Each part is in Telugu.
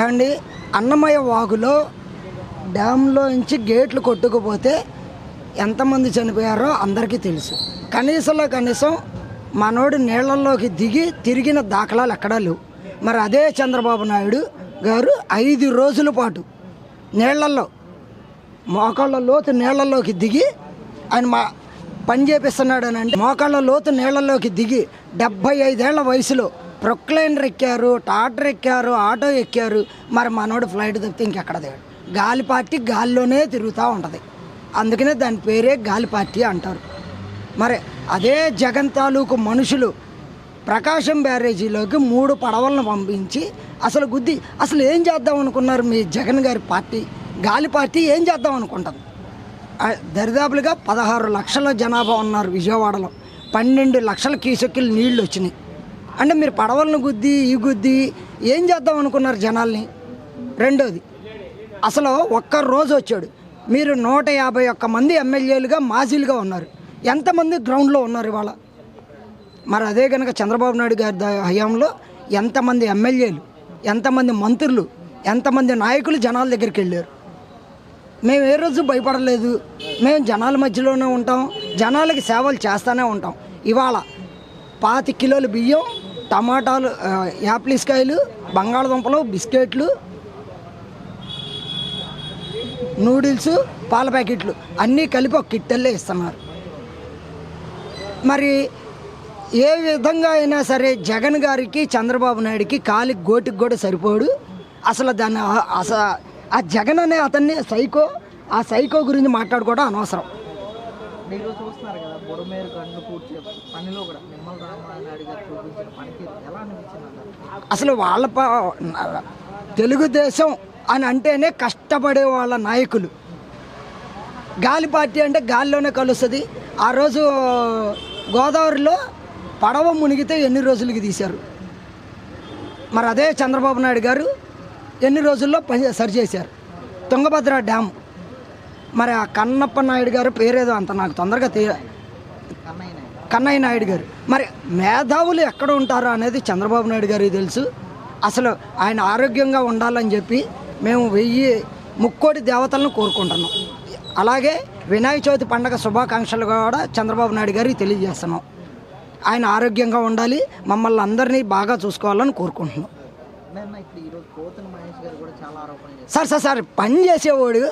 ఏమండి అన్నమయ్య వాగులో డ్యాంలో నుంచి గేట్లు కొట్టుకుపోతే ఎంతమంది చనిపోయారో అందరికీ తెలుసు. కనీసంలో కనీసం మనోడు నీళ్ళల్లోకి దిగి తిరిగిన దాఖలాలు ఎక్కడా లేవు. మరి అదే చంద్రబాబు నాయుడు గారు ఐదు రోజుల పాటు నీళ్ళల్లో మోకాళ్ళ లోతు నీళ్ళల్లోకి దిగి ఆయన మా పని చేపిస్తున్నాడు అని అంటే మోకాళ్ళ లోతు నీళ్ళల్లోకి దిగి డెబ్బై ఐదేళ్ళ వయసులో ప్రొక్లైనర్ ఎక్కారు టాటర్ ఎక్కారు ఆటో ఎక్కారు. మరి మనోడు ఫ్లైట్ తప్పితే ఇంకెక్కడ దిగాడు? గాలి పార్టీ గాలిలోనే తిరుగుతూ ఉంటుంది. అందుకనే దాని పేరే గాలి పార్టీ అంటారు. మరి అదే జగన్ తాలూకు మనుషులు ప్రకాశం బ్యారేజీలోకి మూడు పడవలను పంపించి అసలు గుద్ది అసలు ఏం చేద్దాం అనుకున్నారు మీ జగన్ గారి పార్టీ? గాలి పార్టీ ఏం చేద్దాం అనుకుంటుంది? దరిదాపులుగా పదహారు లక్షల జనాభా ఉన్నారు విజయవాడలో. పన్నెండు లక్షల కీసెక్కులు నీళ్ళు వచ్చినాయి. అంటే మీరు పడవలను గుద్ది ఈ గుద్ది ఏం చేద్దాం అనుకున్నారు జనాల్ని? రెండోది అసలు ఒక్క రోజు వచ్చాడు. మీరు నూట యాభై ఒక్క మంది ఎమ్మెల్యేలుగా మాజీలుగా ఉన్నారు. ఎంతమంది గ్రౌండ్లో ఉన్నారు ఇవాళ? మరి అదే కనుక చంద్రబాబు నాయుడు గారి ద- హయాంలో ఎంతమంది ఎమ్మెల్యేలు ఎంతమంది మంత్రులు ఎంతమంది నాయకులు జనాల దగ్గరికి వెళ్ళారు? మేము ఏ రోజు భయపడలేదు. మేము జనాల మధ్యలోనే ఉంటాం. జనాలకి సేవలు చేస్తూనే ఉంటాం. ఇవాళ పాతి కిలోలు బియ్యం టమాటాలు యాప్లిస్కాయలు బంగాళదుంపలు బిస్కెట్లు నూడిల్స్ పాల ప్యాకెట్లు అన్నీ కలిపి ఒక కిట్టెల్లే ఇస్తున్నారు మరి ఏ విధంగా అయినా సరే జగన్ గారికి చంద్రబాబు నాయుడికి కాలికి గోటికి కూడా సరిపోడు. అసలు దాన్ని అస అసలు ఆ జగన్ అనే అతన్ని సైకో ఆ సైకో గురించి మాట్లాడుకోవడం అనవసరం. మీరు చూస్తున్నారు కదా బుడమేరు గన్ను పూర్తి పనిలో కూడా నిమ్మల రామారాయణ గారు చూపించిన పనికి ఎలా అనిపించింది అసలు వాళ్ళ తెలుగుదేశం అని అంటేనే కష్టపడే వాళ్ళ నాయకులు. గాలి పార్టీ అంటే గాలిలోనే కలుస్తుంది. ఆ రోజు గోదావరిలో పడవ మునిగితే ఎన్ని రోజులకి తీశారు? మరి అదే చంద్రబాబు నాయుడు గారు ఎన్ని రోజుల్లో పని సరిచేశారు? తుంగభద్ర డ్యామ్ మరి ఆ కన్నప్ప నాయుడు గారు పేరేదో అంత నాకు తొందరగా తీ కన్నయ్య నాయుడు గారు. మరి మేధావులు ఎక్కడ ఉంటారో అనేది చంద్రబాబు నాయుడు గారికి తెలుసు. అసలు ఆయన ఆరోగ్యంగా ఉండాలని చెప్పి మేము వెయ్యి ముక్కోటి దేవతలను కోరుకుంటున్నాం. అలాగే వినాయక చవితి పండగ శుభాకాంక్షలు కూడా చంద్రబాబు నాయుడు గారికి తెలియజేస్తున్నాం. ఆయన ఆరోగ్యంగా ఉండాలి మమ్మల్ని అందరినీ బాగా చూసుకోవాలని కోరుకుంటున్నాం. సార్ సార్ సార్ పని చేసేవాడు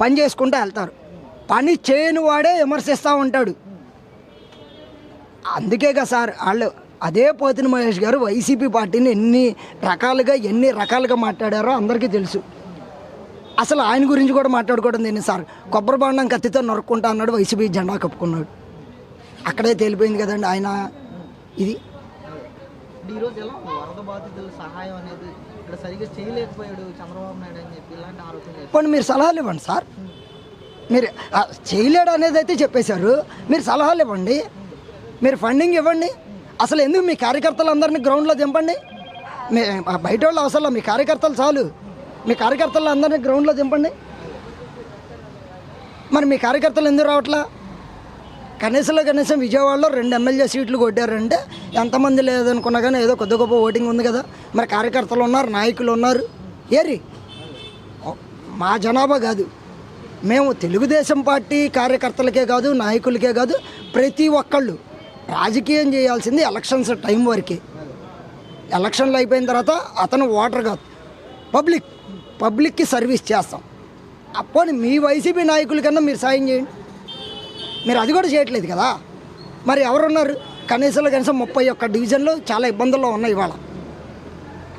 పని చేసుకుంటూ వెళ్తారు. పని చేయని వాడే విమర్శిస్తూ ఉంటాడు. అందుకే కదా సార్ వాళ్ళు అదే పోతిన మహేష్ గారు వైసీపీ పార్టీని ఎన్ని రకాలుగా ఎన్ని రకాలుగా మాట్లాడారో అందరికీ తెలుసు. అసలు ఆయన గురించి కూడా మాట్లాడుకోవడం దీన్ని సార్? కొబ్బరి బాండం కత్తితో నరుక్కుంటా అన్నాడు వైసీపీ జెండా కప్పుకున్నాడు. అక్కడే తేలిపోయింది కదండి ఆయన. ఇది ఈరోజు ఎలా వరద బాధితుల సహాయం అనేది ఇక్కడ సరిగ్గా చేయలేకపోయాడు చంద్రబాబు నాయుడు అని చెప్పి ఇలాంటి ఆరోపణలు పోనీ మీరు సలహాలు ఇవ్వండి సార్. మీరు చేయలేడు అనేది అయితే చెప్పేశారు. మీరు సలహాలు ఇవ్వండి. మీరు ఫండింగ్ ఇవ్వండి. అసలు ఎందుకు మీ కార్యకర్తలు అందరినీ గ్రౌండ్లో దింపండి? మీ బయట వాళ్ళు అవసరం మీ కార్యకర్తలు చాలు. మీ కార్యకర్తలు అందరినీ గ్రౌండ్లో దింపండి. మరి మీ కార్యకర్తలు ఎందుకు రావట్లా? కనీసంలో కనీసం విజయవాడలో రెండు ఎమ్మెల్యే సీట్లు కొట్టారంటే ఎంతమంది లేదనుకున్నా కానీ ఏదో కొద్ది గొప్ప ఓటింగ్ ఉంది కదా. మరి కార్యకర్తలు ఉన్నారు నాయకులు ఉన్నారు. ఏరి? మా జనాభా కాదు. మేము తెలుగుదేశం పార్టీ కార్యకర్తలకే కాదు నాయకులకే కాదు ప్రతి ఒక్కళ్ళు రాజకీయం చేయాల్సింది ఎలక్షన్స్ టైం వరకే. ఎలక్షన్లు అయిపోయిన తర్వాత అతను ఓటర్ కాదు. పబ్లిక్ పబ్లిక్కి సర్వీస్ చేస్తాం. అప్పుడు మీ వైసీపీ నాయకుల కన్నా మీరు సాయం చేయండి. మీరు అది కూడా చేయట్లేదు కదా? మరి ఎవరున్నారు? కనీసంలో కనీసం ముప్పై ఒక్క డివిజన్లు చాలా ఇబ్బందుల్లో ఉన్నాయి ఇవాళ.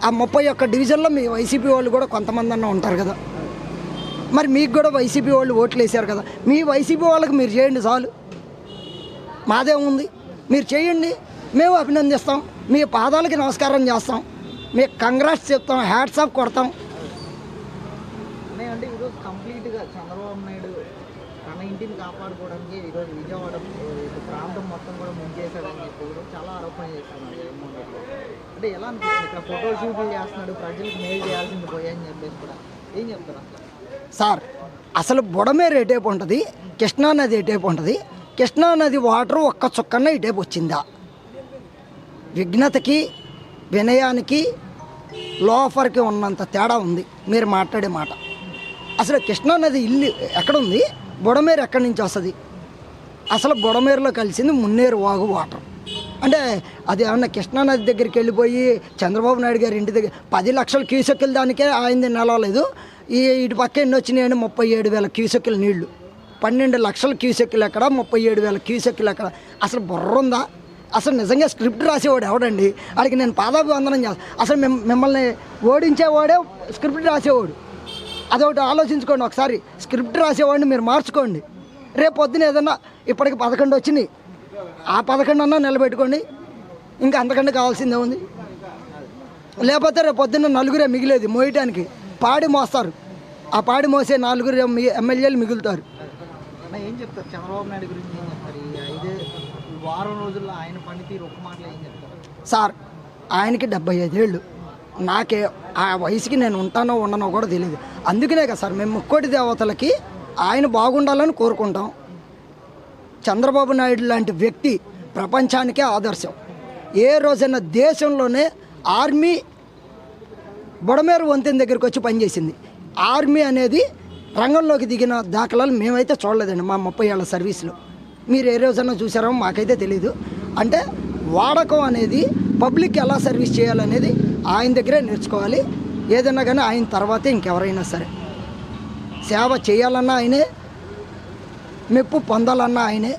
ఆ ముప్పై ఒక్క డివిజన్లో మీ వైసీపీ వాళ్ళు కూడా కొంతమంది అన్న ఉంటారు కదా. మరి మీకు కూడా వైసీపీ వాళ్ళు ఓట్లు వేశారు కదా. మీ వైసీపీ వాళ్ళకి మీరు చేయండి చాలు. మాదేముంది మీరు చేయండి. మేము అభినందిస్తాం. మీ పాదాలకి నమస్కారం చేస్తాం. మీకు కంగ్రాట్స్ చెప్తాం. హ్యాట్స్ ఆఫ్ కొడతాం. అంటే ఈరోజు కంప్లీట్గా చంద్రబాబు నాయుడు తన ఇంటిని కాపాడుకోవడానికి ఈరోజు విజయవాడ ప్రాంతం మొత్తం కూడా ముంచేశాడని చెప్పి కూడా చాలా ఆరోపణ చేస్తున్నాడు జగన్మోహన్ రెడ్డి అంటే ఎలా అనిపిస్తుంది? ఇక్కడ ఫోటో షూట్లు చేస్తున్నాడు ప్రజలకు మేలు చేయాల్సింది పోయని చెప్పేసి కూడా. ఏం చెప్తారు సార్ అసలు బుడమేరు ఎటేపు ఉంటుంది కృష్ణానది ఎటేపు ఉంటుంది కృష్ణానది వాటర్ ఒక్క చుక్కన ఇటేపు వచ్చిందా? విఘ్నతకి వినయానికి లోఫర్కి ఉన్నంత తేడా ఉంది మీరు మాట్లాడే మాట. అసలు కృష్ణానది ఇల్లు ఎక్కడుంది బుడమేరు ఎక్కడి నుంచి వస్తుంది? అసలు బుడమేరులో కలిసింది మున్నేరు వాగు వాటర్. అంటే అది ఏమన్నా కృష్ణా నది దగ్గరికి వెళ్ళిపోయి చంద్రబాబు నాయుడు గారి ఇంటి దగ్గర పది లక్షల క్యూసెక్కుల దానికే ఆయనది నిలవలేదు ఈ ఇటు పక్క ఎన్ని వచ్చినాయండి ముప్పై ఏడు వేల క్యూసెక్కుల నీళ్ళు. పన్నెండు లక్షల క్యూసెక్కులు ఎక్కడ ముప్పై ఏడు వేల క్యూసెక్కులు ఎక్కడ? అసలు బుర్ర ఉందా? అసలు నిజంగా స్క్రిప్ట్ రాసేవాడు ఎవడండి? వాడికి నేను పాదాభివందనం చేస్తాను అసలు మిమ్మల్ని ఓడించేవాడే స్క్రిప్ట్ రాసేవాడు. అదొకటి ఆలోచించుకోండి ఒకసారి. స్క్రిప్ట్ రాసేవాడిని మీరు మార్చుకోండి. రేపు పొద్దున ఏదన్నా ఇప్పటికి పదకొండు వచ్చినాయి. ఆ పదకొండు అన్నా నిలబెట్టుకోండి. ఇంకా అంతకంటే కావాల్సిందే ఉంది లేకపోతే రేపు పొద్దున్న నలుగురే మిగిలేది మోయటానికి. పాడి మోస్తారు. ఆ పాడి మోసే నలుగురు ఎమ్- ఎమ్మెల్యేలు మిగులుతారు. ఏం చెప్తారు? చంద్రబాబు నాయుడు గురించి ఏం చెప్తారు? ఐదే వారం రోజుల్లో ఆయన పనితీరు ఒక్క మాటలో ఏం చెప్తారు? సార్ ఆయనకి డెబ్బై ఐదేళ్ళు. నాకే ఆ వయసుకి నేను ఉంటానో ఉండనో కూడా తెలియదు అందుకనే కదా సార్ మేము ముక్కోటి దేవతలకి ఆయన బాగుండాలని కోరుకుంటాం. చంద్రబాబు నాయుడు లాంటి వ్యక్తి ప్రపంచానికే ఆదర్శం. ఏ రోజైనా దేశంలోనే ఆర్మీ బుడమేరు వంతెన దగ్గరికి వచ్చి పనిచేసింది. ఆర్మీ అనేది రంగంలోకి దిగిన దాఖలాలు మేమైతే చూడలేదండి మా ముప్పై ఏళ్ళ సర్వీస్లో. మీరు ఏ రోజైనా చూసారో మాకైతే తెలియదు అంటే వాడకం అనేది పబ్లిక్ ఎలా సర్వీస్ చేయాలనేది ఆయన దగ్గరే నేర్చుకోవాలి. ఏదైనా కానీ ఆయన తర్వాతే ఇంకెవరైనా సరే. సేవ చేయాలన్నా ఆయనే మెప్పు పొందాలన్నా ఆయనే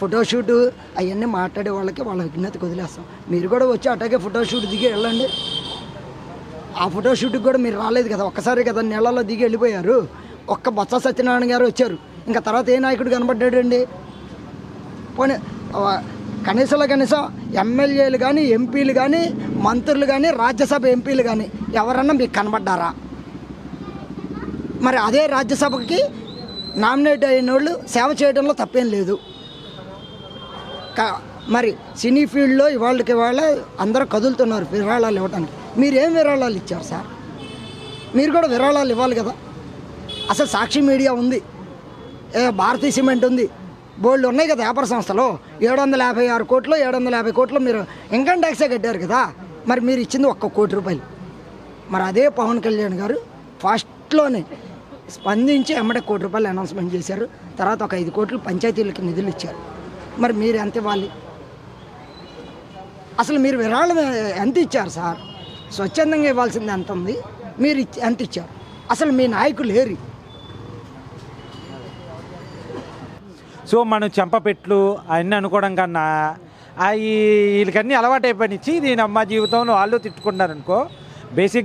ఫోటోషూట్ అవన్నీ మాట్లాడే వాళ్ళకి వాళ్ళ విజ్ఞతకు వదిలేస్తాం. మీరు కూడా వచ్చి అటాగే ఫోటోషూట్ దిగి వెళ్ళండి. ఆ ఫోటోషూట్కి కూడా మీరు రాలేదు కదా ఒక్కసారి కదా నెలలో దిగి వెళ్ళిపోయారు. ఒక్క బొత్స సత్యనారాయణ గారు వచ్చారు. ఇంకా తర్వాత ఏ నాయకుడు కనబడ్డాడండి? పోనీ కనీసంలో కనీసం ఎమ్మెల్యేలు కానీ ఎంపీలు కానీ మంత్రులు కానీ రాజ్యసభ ఎంపీలు కానీ ఎవరన్నా మీకు కనబడ్డారా? మరి అదే రాజ్యసభకి నామినేట్ అయిన వాళ్ళు సేవ చేయడంలో తప్పేం లేదు. కా- మరి సినీ ఫీల్డ్లో ఇవాళకి ఇవాళ అందరూ కదులుతున్నారు విరాళాలు ఇవ్వడానికి మీరేం విరాళాలు ఇచ్చారు సార్? మీరు కూడా విరాళాలు ఇవ్వాలి కదా. అసలు సాక్షి మీడియా ఉంది. భారతీయ సిమెంట్ ఉంది. బోర్డులు ఉన్నాయి కదా వ్యాపార సంస్థలు. ఏడు వందల యాభై ఆరు కోట్లు ఏడు వందల యాభై కోట్లు మీరు ఇన్కమ్ ట్యాక్సే కట్టారు కదా. మరి మీరు ఇచ్చింది ఒక్క కోటి రూపాయలు. మరి అదే పవన్ కళ్యాణ్ గారు ఫస్ట్లోనే స్పందించి ఎమ్మడే కోటి రూపాయలు అనౌన్స్మెంట్ చేశారు. తర్వాత ఒక ఐదు కోట్లు పంచాయతీలకు నిధులు ఇచ్చారు. మరి మీరు ఎంత ఇవ్వాలి? అసలు మీరు విరాళం ఎంత ఇచ్చారు సార్? స్వచ్ఛందంగా ఇవ్వాల్సింది ఎంత ఉంది? మీరు ఇచ్చి- ఎంత ఇచ్చారు? అసలు మీ నాయకులు లేరు. సో మనం చెంపపెట్లు అవన్నీ అనుకోవడం కన్నా అవి వీళ్ళకన్నీ అలవాటు అయిపోయినిచ్చి నేను అమ్మ జీవితంలో వాళ్ళు తిట్టుకున్నారనుకో బేసిక్